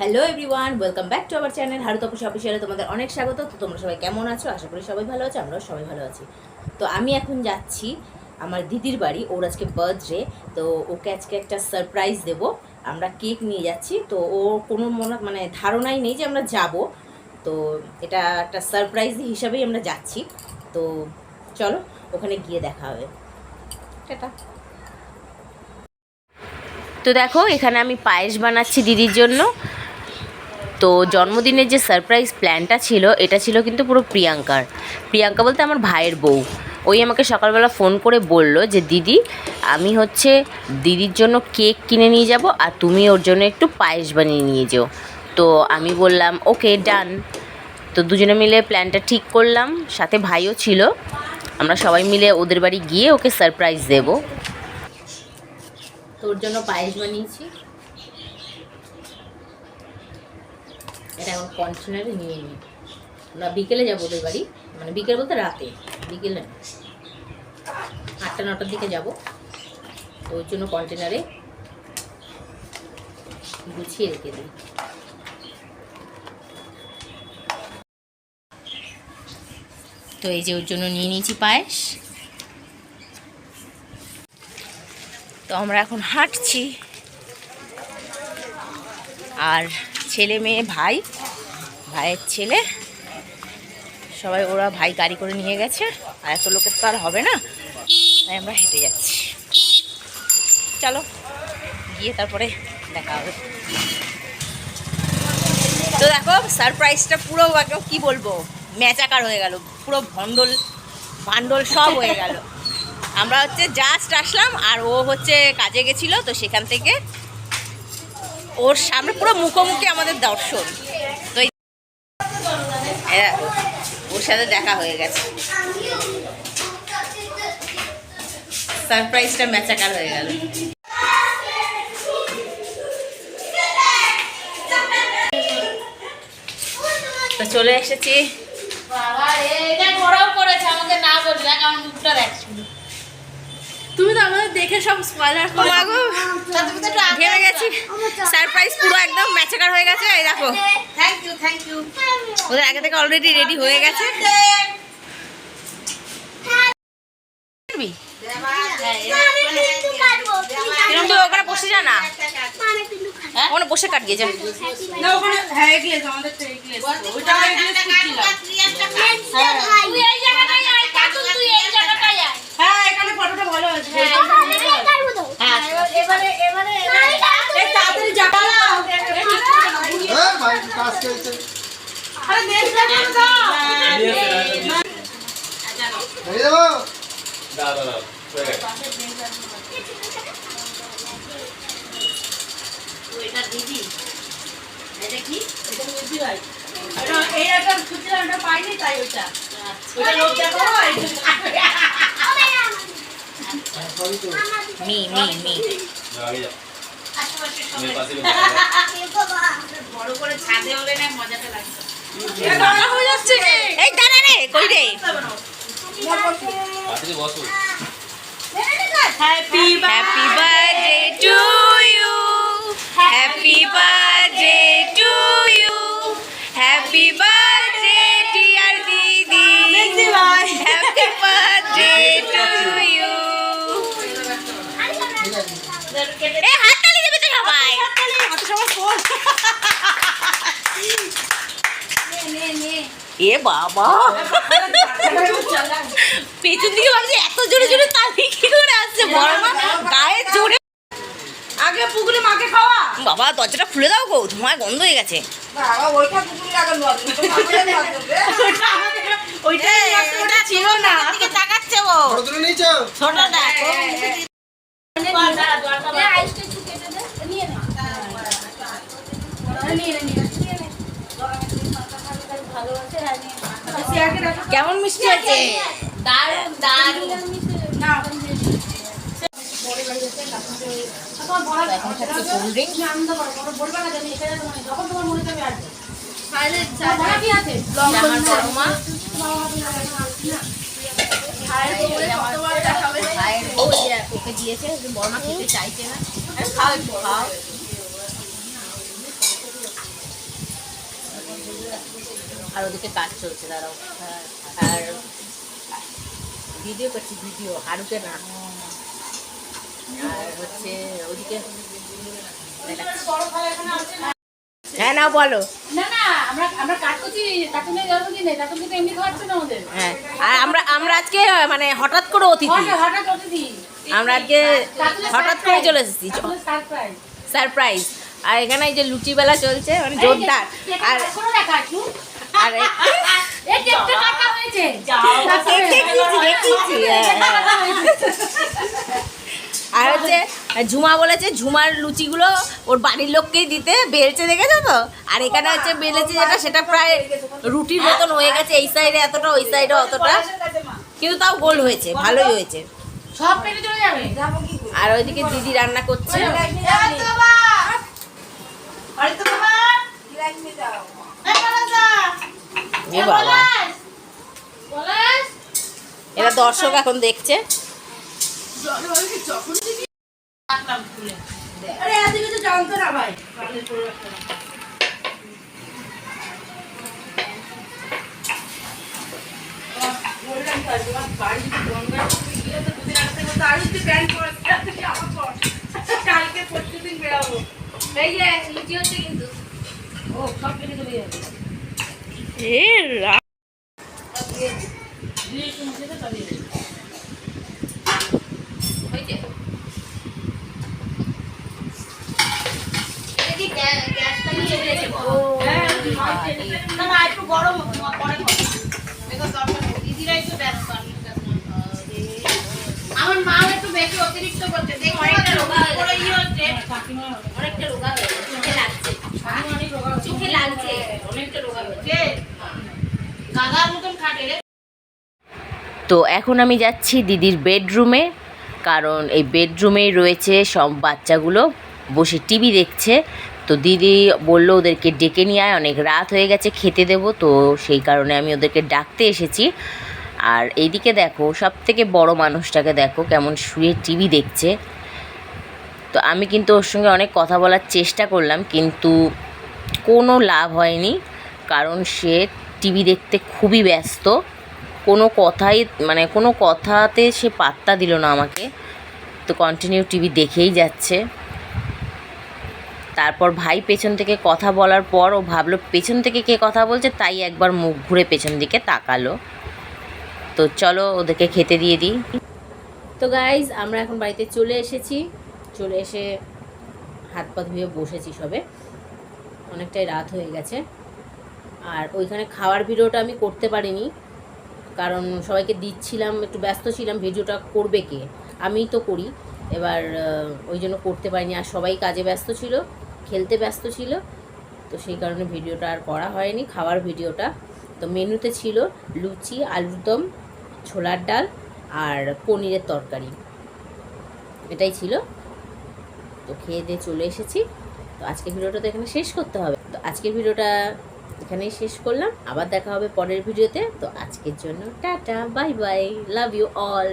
Hello everyone welcome back to our channel Haru Tapas অফিসিয়ালে তোমাদের অনেক স্বাগত। তো তোমরা সবাই কেমন আছো? আশা করি সবাই ভালো আছো, আমরাও সবাই ভালো আছি। তো আমি এখন যাচ্ছি আমার দিদির বাড়ি, ওর আজকে বার্থডে তো ওকে আজকে একটা সারপ্রাইজ দেব। আমরা কেক নিয়ে যাচ্ছি। তো ও কোনো মনে মানে ধারণাই নেই যে আমরা যাব। তো এটা একটা সারপ্রাইজ হিসাবেই আমরা যাচ্ছি। তো চলো, ওখানে গিয়ে দেখা হবে। টাটা। তো দেখো, এখানে আমি পায়েস বানাচ্ছি দিদির জন্য। তো জন্মদিনের যে সারপ্রাইজ প্ল্যানটা ছিল, এটা ছিল কিন্তু পুরো প্রিয়াঙ্কার। প্রিয়াঙ্কা বলতে আমার ভাইয়ের বউ। ওই আমাকে সকালবেলা ফোন করে বলল যে, দিদি, আমি হচ্ছে দিদির জন্য কেক কিনে নিয়ে যাব আর তুমি ওর জন্য একটু পায়েস বানিয়ে নিয়ে যেও। তো আমি বললাম, ওকে ডান তো দুজনে মিলে প্ল্যানটা ঠিক করলাম। সাথে ভাইও ছিল। আমরা সবাই মিলে ওদের বাড়ি গিয়ে ওকে সারপ্রাইজ দেবো। তোর জন্য পায়েস বানিয়েছি। এটা এখন কন্টেনারে নিয়ে নিই আমরা বিকেলে যাব ওদের বাড়ি। মানে বিকেল বলতে রাতে, বিকেলে না। আটটা, নটার দিকে যাব। তো ওই জন্য কন্টেনারে গুছিয়ে রেখে দিই। তো এই যে ওর জন্য নিয়ে নিয়েছি পায়েস। তো আমরা এখন হাঁটছি। আর ছেলে মেয়ে, ভাই, ভাইয়ের ছেলে। সবাই ওরা ভাই গাড়ি করে নিয়ে গেছে। আর এত লোকের তো আর হবে না। তাই আমরা হেঁটে যাচ্ছি। চলো, গিয়ে তারপরে দেখা হবে। তো দেখো সারপ্রাইজটা পুরো কি বলব? ম্যাচাকার হয়ে গেল। পুরো ভন্ডল ভান্ডল সব হয়ে গেল। আমরা হচ্ছে জাস্ট আসলাম, আর ও হচ্ছে কাজে গেছিল, তো সেখান থেকে ওর সামনে পুরো মুখোমুখি আমাদের দর্শন। তো ওর সাথে দেখা হয়ে গেছে। সারপ্রাইজটা ম্যাচাকার হয়ে গেল। তো চলে এসেছি। বাবা এটা বড়ও করেছে আমাকে না বললে আমার মুখটা দেখ শুধু। তুমি তো আমাদের দেখে সব স্পয়লার ঘেমে গেছি। সারপ্রাইজ পুরো একদম ম্যাচাকার হয়ে গেছে এই দেখো। থ্যাংক ইউ থ্যাংক ইউ ওদের আগে থেকে অলরেডি রেডি হয়ে গেছে? ওখানে বসে যা না। ওখানে বসে কাট গিয়ে যা ওখানে হ্যাঁ এগিয়ে আমাদের তো এগিয়ে ওইটা এগিয়ে এটা দিদি এটা কি এটা এই একটা খুঁজছিলাম এটা পাইনি তাই ওইটা ওইটা লোক দেখো মি মি মি। এই দাঁড়া রে কই রে? Happy happy birthday to you happy birthday to you happy birthday এ হাততালি দেবে তো সবাই। অত সময় ফোন এ বাবা। পেছন দিকে ভাবছি এত জোরে জোরে তালি কি করে আসছে বড় মা? গায়ে জোরে। আগে পুকুরে মাকে খাওয়া। বাবা দরজাটা খুলে দাও গো ধোঁয়ায় গন্ধ হয়ে গেছে। বাবা ওইটা পুকুরে আগে ছিল না। দিকে তাকাচ্ছে ও। ফটো তুলে নিয়েছো ছোট দেখ ও কেমন মিষ্টি আছে দারুণ দারুণ। দিয়েছে বড় মা খেতে চাইছে না খাও খাও আর ওদিকে কাজ চলছে দাঁড়াও। আর ভিডিও করছি ভিডিও হারুকে না। আর হচ্ছে ওদিকে হ্যাঁ না বলো। না না আমরা আমরা কাট করছি কাটুনের জন্মদিনে কাটুন কিন্তু এমনি খাওয়াচ্ছে না আমাদের হ্যাঁ আর আমরা আমরা আজকে মানে হঠাৎ করে অতিথি। হঠাৎ অতিথি। আমরা আজকে হঠাৎ করে চলে এসেছি। সারপ্রাইজ সারপ্রাইজ আর এখানে এই যে লুচি বেলা চলছে মানে জোরদার। আর আর। হ্যাঁ। আর হচ্ছে ঝুমা বলেছে ঝুমার লুচিগুলো ওর বাড়ির লোককেই দিতে বেলছে দেখেছ তো? আর এখানে হচ্ছে বেলেছে যেটা সেটা প্রায় রুটির মতন হয়ে গেছে এই সাইডে এতটা ওই সাইডে অতটা। কিন্তু তাও গোল হয়েছে ভালোই হয়েছে? আর ওইদিকে দিদি রান্না করছে লাইট নিয়ে যাও নি। কি লাইট নিয়ে যাও? এ বাবা। এরা দর্শক এখন দেখছে। কালকে পরশু দিন বেরাবো। এই যে লুচি হচ্ছে কিন্তু। ও সব পেটে চলে যাবে। গরম পরে করো। দিদিরাই তো ব্যস্ত। আমার মা একটু বেশি অতিরিক্ত করছে দেখো অনেকটা রোগা হয়ে ইয়ে হচ্ছে অনেকটা রোগা হয়ে লাগছে অনেক রোগা হচ্ছে চোখে লাগছে অনেকটা তো এখন আমি যাচ্ছি দিদির বেডরুমে, কারণ এই বেডরুমেই রয়েছে সব বাচ্চাগুলো। বসে টিভি দেখছে। তো দিদি বলল ওদেরকে ডেকে নিয়ে আয়, অনেক রাত হয়ে গেছে, খেতে দেবো। তো সেই কারণে আমি ওদেরকে ডাকতে এসেছি। আর এইদিকে দেখো সব থেকে বড় মানুষটাকে দেখো, কেমন শুয়ে টিভি দেখছে। তো আমি কিন্তু ওর সঙ্গে অনেক কথা বলার চেষ্টা করলাম, কিন্তু কোনো লাভ হয়নি, কারণ সে টিভি দেখতে খুবই ব্যস্ত। কোনো কথাই মানে কোনো কথাতে সে পাত্তা দিল না আমাকে। তো কন্টিনিউ টিভি দেখেই যাচ্ছে। তারপর ভাই পেছন থেকে কথা বলার পর ও ভাবলো, পেছন থেকে কে কথা বলছে? তাই একবার মুখ ঘুরে পেছন দিকে তাকালো। তো চলো ওদেরকে খেতে দিয়ে দিই। তো গাইজ আমরা এখন বাড়িতে চলে এসেছি। চলে এসে হাত পা ধুয়ে বসেছি সবে। অনেকটাই রাত হয়ে গেছে। আর ওইখানে খাওয়ার ভিডিওটা আমি করতে পারিনি, কারণ সবাইকে দিচ্ছিলাম, একটু ব্যস্ত ছিলাম, ভিডিওটা করবে কে? আমিই তো করি। এবার ওই জন্য করতে পারিনি। আর সবাই কাজে ব্যস্ত ছিল, খেলতে ব্যস্ত ছিল, তো সেই কারণে ভিডিওটা আর করা হয়নি, খাওয়ার ভিডিওটা। তো মেনুতে ছিল লুচি, আলুর দম, ছোলার ডাল আর পনিরের তরকারি। এটাই ছিল। তো খেয়ে দিয়ে চলে এসেছি। তো আজকের ভিডিওটা তো এখানে শেষ করতে হবে। তো আজকের ভিডিওটা এখানেই শেষ করলাম। আবার দেখা হবে পরের ভিডিওতে। তো আজকের জন্য tata, bye bye, love you all.